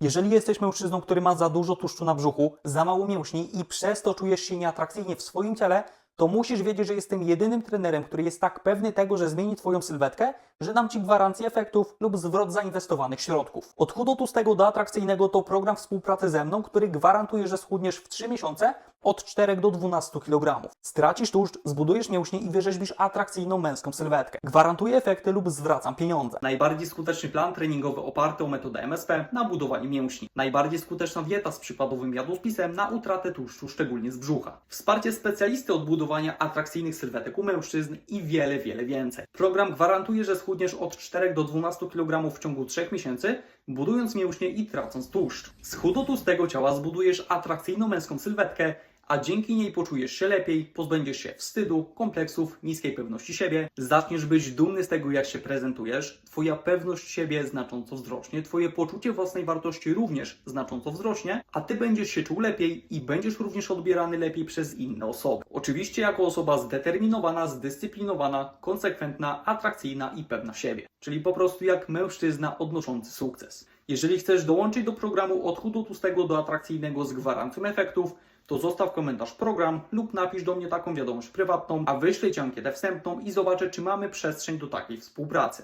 Jeżeli jesteś mężczyzną, który ma za dużo tłuszczu na brzuchu, za mało mięśni i przez to czujesz się nieatrakcyjnie w swoim ciele, to musisz wiedzieć, że jestem jedynym trenerem, który jest tak pewny tego, że zmieni Twoją sylwetkę, że dam Ci gwarancję efektów lub zwrot zainwestowanych środków. Od chudotłustego do atrakcyjnego to program współpracy ze mną, który gwarantuje, że schudniesz w 3 miesiące od 4 do 12 kg. Stracisz tłuszcz, zbudujesz mięśnie i wyrzeźbisz atrakcyjną męską sylwetkę. Gwarantuję efekty lub zwracam pieniądze. Najbardziej skuteczny plan treningowy oparty o metodę MSP na budowanie mięśni. Najbardziej skuteczna dieta z przykładowym jadłospisem na utratę tłuszczu, szczególnie z brzucha. Wsparcie specjalisty od budowania atrakcyjnych sylwetek u mężczyzn i wiele, wiele więcej. Program gwarantuje, że schudniesz od 4 do 12 kg w ciągu 3 miesięcy, budując mięśnie i tracąc tłuszcz. Z chudotłustego ciała zbudujesz atrakcyjną męską sylwetkę, a dzięki niej poczujesz się lepiej, pozbędziesz się wstydu, kompleksów, niskiej pewności siebie, zaczniesz być dumny z tego, jak się prezentujesz, twoja pewność siebie znacząco wzrośnie, twoje poczucie własnej wartości również znacząco wzrośnie, a ty będziesz się czuł lepiej i będziesz również odbierany lepiej przez inne osoby. Oczywiście jako osoba zdeterminowana, zdyscyplinowana, konsekwentna, atrakcyjna i pewna siebie. Czyli po prostu jak mężczyzna odnoszący sukces. Jeżeli chcesz dołączyć do programu od chudotłustego do atrakcyjnego z gwarancją efektów, to zostaw komentarz program lub napisz do mnie taką wiadomość prywatną, a wyślę Ci ankietę wstępną i zobaczę, czy mamy przestrzeń do takiej współpracy.